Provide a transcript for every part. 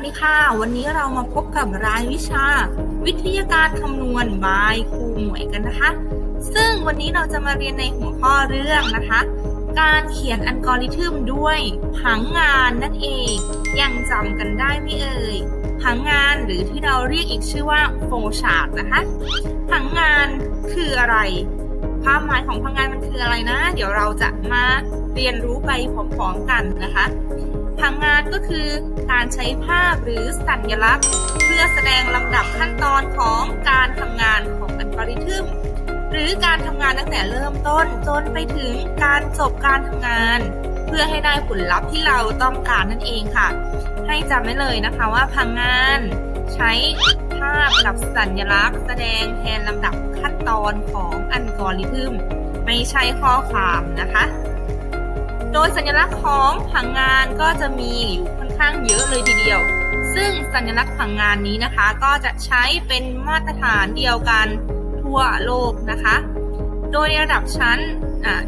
วัสดีค่ะ วันนี้เรามาพบกับรายวิชา วิทยาการคำนวณบายครูหมวยกันนะคะ ซึ่งวันนี้เราจะมาเรียนในหัวข้อเรื่องนะคะ การเขียนอัลกอริทึมด้วยผังงานนั่นเอง ยังจำกันได้ไหมเอ่ย ผังงานหรือที่เราเรียกอีกชื่อว่าโฟชาร์ตนะคะ ผังงานคืออะไร ความหมายของผังงานมันคืออะไรนะ เดี๋ยวเราจะมาเรียนรู้ไปพร้อมๆกันนะคะ ผังงานก็คือการใช้ภาพหรือสัญลักษณ์ เพื่อแสดงลำดับขั้นตอนของการทำงานของอัลกอริทึมหรือการทำงานตั้งแต่เริ่มต้นจนไปถึงการจบการทำงาน เพื่อให้ได้ผลลัพธ์ที่เราต้องการนั่นเองค่ะ ให้จำไว้เลยนะคะว่าผังงาน ใช้ภาพกับสัญลักษณ์ แสดงแทนลำดับขั้นตอนของอัลกอริทึม ไม่ใช่ข้อความนะคะ ยสัญลักษณ์ของผังงานก็จะมีอยู่ค่อนข้างเยอะเลยทีเดียว ซึ่งสัญลักษณ์ผังงานนี้นะคะ ก็จะใช้เป็นมาตรฐานเดียวกันทั่วโลกนะคะ โดยในระดับชั้น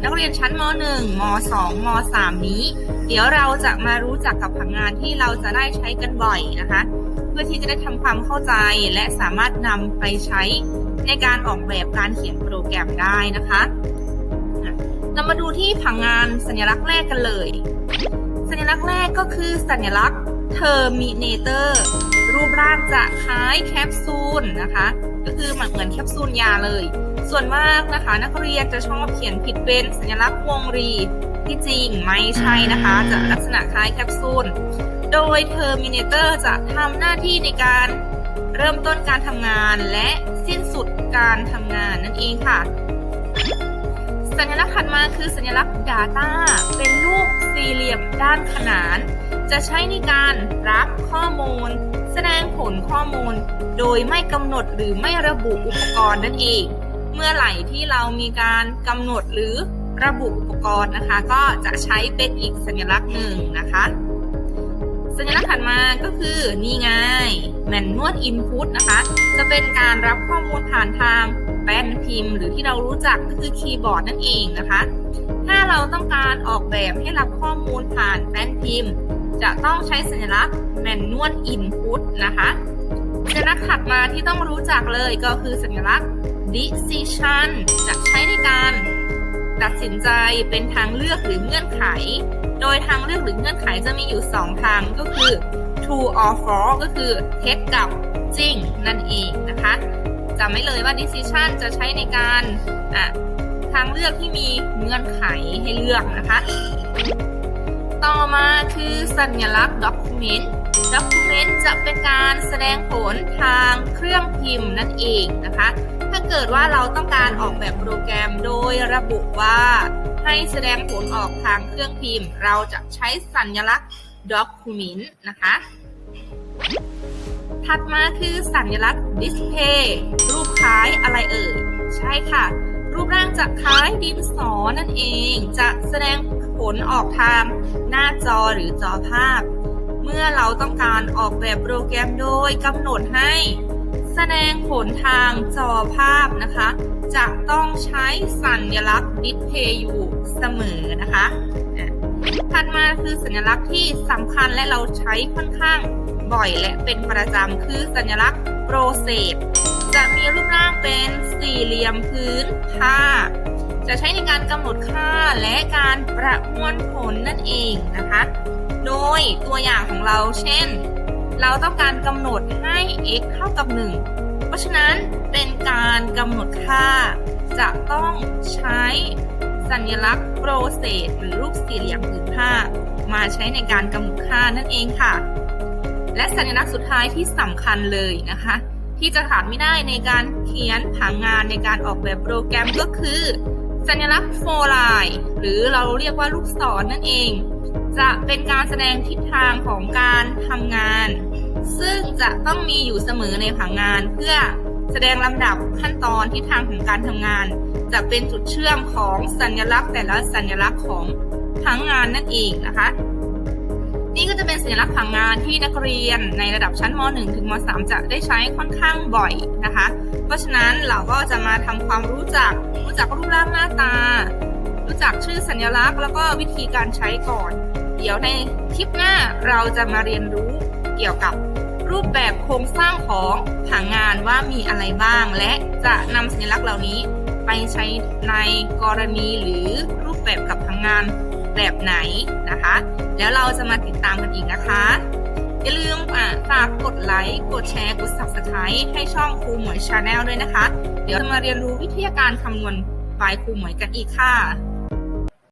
นักเรียนชั้นม .1 ม .2 ม .3 นี้ เดี๋ยวเราจะมารู้จักกับผังงานที่เราจะได้ใช้กันบ่อยนะคะ เพื่อที่จะได้ทำความเข้าใจและสามารถนำไปใช้ในการออกแบบการเขียนโปรแกรมได้นะคะ เรามาดูที่ผังงานสัญลักษณ์แรกกันเลย สัญลักษณ์แรกก็คือสัญลักษณ์ Terminator รูปร่างจะคล้ายแคปซูลนะคะ ก็คือเหมือนแคปซูลยาเลย ส่วนมากนะคะ นักเรียนจะชอบเขียนผิดเป็นสัญลักษณ์วงรีที่จริงไม่ใช่นะคะ จะลักษณะคล้ายแคปซูล โดย Terminator จะทำหน้าที่ในการเริ่มต้นการทำงานและสิ้นสุดการทำงานนั่นเองค่ะ สัญลักษณ์ถัดมาคือสัญลักษณ์ Data เป็นรูปสี่เหลี่ยมด้านขนาน จะใช้ในการรับข้อมูล แสดงผลข้อมูล โดยไม่กำหนดหรือไม่ระบุอุปกรณ์นั่นเอง เมื่อไหร่ที่เรามีการกำหนดหรือระบุอุปกรณ์นะคะ ก็จะใช้เป็นอีกสัญลักษณ์หนึ่งนะคะ สัญลักษณ์ถัดมาก็คือนี่ไงแมนนวดอินพุตนะคะ จะเป็นการรับข้อมูลผ่านทาง แป้นพิมพ์ หรือที่เรารู้จักก็คือคีย์บอร์ดนั่นเองนะคะ ถ้าเราต้องการออกแบบให้รับข้อมูลผ่านแป้นพิมพ์ จะต้องใช้สัญลักษณ์แมนนวลอินพุตนะคะสัญลักษณ์ถัดมาที่ต้องรู้จักเลยก็คือสัญลักษณ์ decision จะใช้ในการตัดสินใจเป็นทางเลือกหรือเงื่อนไข โดยทางเลือกหรือเงื่อนไขจะมีอยู่ 2 ทางก็คือ true or false ก็คือเท็จกับจริงนั่นเองนะคะ จำไว้เลยว่า decision จะใช้ในการทางเลือกที่มีเงื่อนไขให้เลือกนะคะ ต่อมาคือสัญลักษณ์ document document จะเป็นการแสดงผลทางเครื่องพิมพ์นั่นเองนะคะ ถ้าเกิดว่าเราต้องการออกแบบโปรแกรมโดยระบุว่าให้แสดงผลออกทางเครื่องพิมพ์ เราจะใช้สัญลักษณ์ document นะคะ ถัดมาคือสัญลักษณ์ display รูปคล้ายอะไรเอ่ย ใช่ค่ะ รูปร่างจะคล้ายดินสอนั่นเอง จะแสดงผลออกทางหน้าจอหรือจอภาพ เมื่อเราต้องการออกแบบโปรแกรมโดยกำหนดให้ แสดงผลทางจอภาพนะคะ จะต้องใช้สัญลักษณ์ display อยู่เสมอนะคะถัดมาคือสัญลักษณ์ที่สำคัญและเราใช้ค่อนข้าง บ่อยและเป็นประจำคือสัญลักษณ์ process จะมีรูปร่างเป็นสี่เหลี่ยมพื้นผ้า จะใช้ในการกำหนดค่าและการประมวลผลนั่นเองนะคะ โดยตัวอย่างของเราเช่น เราต้องการกำหนดให้ x เท่ากับ 1 เพราะฉะนั้นเป็นการกำหนดค่า จะต้องใช้สัญลักษณ์ process หรือรูปสี่เหลี่ยมผืนผ้า มาใช้ในการกำหนดค่านั่นเองค่ะ และสัญลักษณ์สุดท้ายที่สำคัญเลยนะคะ ที่จะขาดไม่ได้ในการเขียนผังงานในการออกแบบโปรแกรมก็คือ สัญลักษณ์ for line หรือเราเรียกว่าลูกศรนนั่นเอง จะเป็นการแสดงทิศทางของการทำงาน ซึ่งจะต้องมีอยู่เสมอในผังงานเพื่อแสดงลำดับขั้นตอนทิศทางของการทำงาน จะเป็นจุดเชื่อมของสัญลักษณ์แต่ละสัญลักษณ์ของผังงานนั่นเองนะคะ นี่ก็จะเป็นสัญลักษณ์ผังงานที่นักเรียนในระดับชั้นม .1 ถึงม .3 จะได้ใช้ค่อนข้างบ่อยนะคะ เพราะฉะนั้นเราก็จะมาทำความรู้จัก รู้จักรูปร่างหน้าตา รู้จักชื่อสัญลักษณ์ แล้วก็วิธีการใช้ก่อน เดี๋ยวในคลิปหน้าเราจะมาเรียนรู้เกี่ยวกับรูปแบบโครงสร้างของผังงานว่ามีอะไรบ้าง และจะนำสัญลักษณ์เหล่านี้ไปใช้ในกรณีหรือรูปแบบกับผังงาน แบบไหนนะคะ แล้วเราจะมาติดตามกันอีกนะคะ อย่าลืมอะฝากกดไลค์กดแชร์กด subscribe ให้ช่องครูหมวยชาแนลด้วยนะคะ เดี๋ยวจะมาเรียนรู้วิธีการคำนวณปลายครูหมวยกันอีกค่ะ